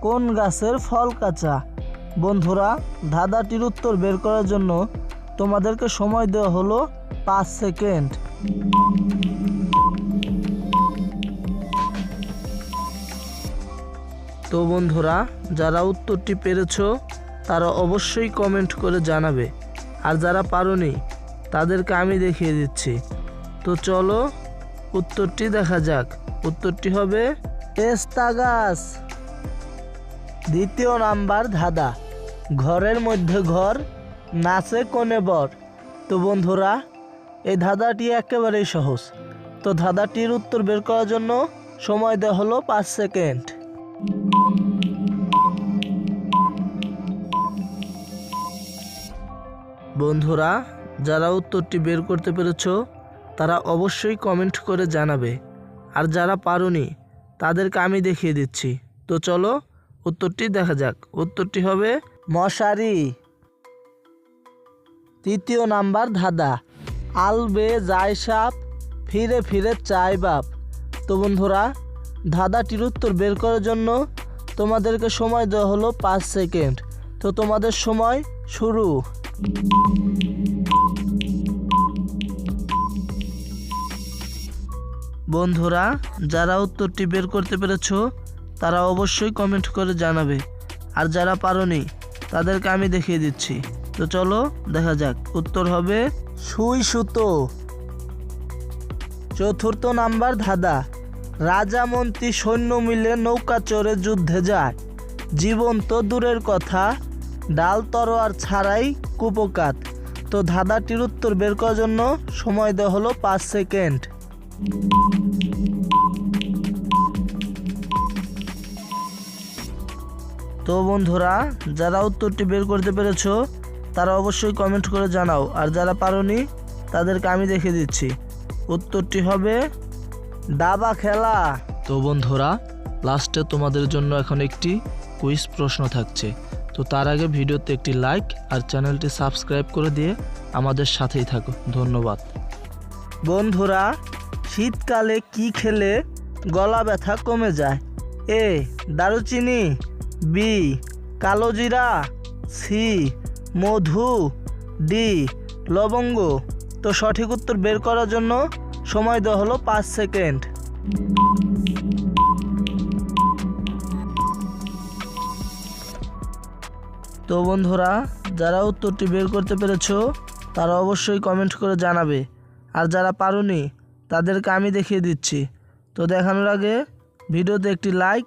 কোন গাছের ফল কাঁচা? বন্ধুরা, ধাঁধাটির উত্তর বের করার জন্য তোমাদেরকে সময় দেওয়া হলো পাঁচ সেকেন্ড। তো বন্ধুরা, যারা উত্তরটি পেরেছ, তারা অবশ্যই কমেন্ট করে জানাবে। আর যারা পারোনি, তাদেরকে আমি দেখিয়ে দিচ্ছি। তো চলো, উত্তরটি দেখা যাক। উত্তরটি হবে, পেস্তা গাছ। দ্বিতীয় নাম্বার ধাঁধা। ঘরের মধ্যে ঘর, নাচে কোনে বর। তো বন্ধুরা এই ধাঁধাটি একেবারেই সহজ। তো ধাঁধাটির উত্তর বের করার জন্য সময় দেওয়া হলো পাঁচ সেকেন্ড। বন্ধুরা, যারা উত্তরটি বের করতে পেরেছ, তারা অবশ্যই কমেন্ট করে জানাবে। আর যারা পারোনি, তাদেরকে আমি দেখিয়ে দিচ্ছি। তো চলো উত্তরটি দেখা যাক। উত্তরটি হবে মশারি। তৃতীয় নাম্বার ধাঁধা। আলবে যায় সাপ, ফিরে ফিরে চায় বাপ। তো বন্ধুরা, ধাঁধাটির উত্তর বের করার জন্য তোমাদেরকে সময় দেওয়া হলো পাঁচ সেকেন্ড। তো তোমাদের সময় শুরু। বন্ধুরা, যারা উত্তরটি বের করতে পেরেছ তারা অবশ্যই কমেন্ট করে জানাবে। আর যারা পারোনি, তাদেরকে আমি দেখিয়ে দিচ্ছি। তো চলো, দেখা যাক। উত্তর হবে সুই সুতো। চতুর্থ নাম্বার ধাঁধা। রাজা মন্ত্রী সৈন্য মিলে নৌকা চড়ে যুদ্ধে যায়। জীবন তো দূরের কথা, ডাল তরোয়ার ছাড়াই কুপকাত। তো ধাঁধাটির উত্তর বের করার জন্য সময় দেওয়া হলো পাঁচ সেকেন্ড। তো বন্ধুরা, যারা উত্তরটি বের করতে পেরেছ, তারা অবশ্যই কমেন্ট করে জানাও। আর যারা পারোনি, তাদেরকে আমি দেখে দিচ্ছি। উত্তরটি হবে, দাবা খেলা। তো বন্ধুরা লাস্টে তোমাদের জন্য এখন একটি কুইজ প্রশ্ন থাকছে। তো তার আগে ভিডিওতে একটি লাইক আর চ্যানেলটি সাবস্ক্রাইব করে দিয়ে আমাদের সাথেই থাকো। ধন্যবাদ। বন্ধুরা, শীতকালে কি খেলে গলা ব্যথা কমে যায়? এ, দারুচিনি বি, কালো জিরা, সি, মধু, ডি, লবঙ্গ। তো সঠিক উত্তর বের করার জন্য সময় দেওয়া হলো পাঁচ সেকেন্ড। তো বন্ধুরা, যারা উত্তরটি বের করতে পেরেছ, তারা অবশ্যই কমেন্ট করে জানাবে। আর যারা পারোনি, তাদেরকে আমি দেখিয়ে দিচ্ছি। তো দেখানোর আগে ভিডিওতে একটি লাইক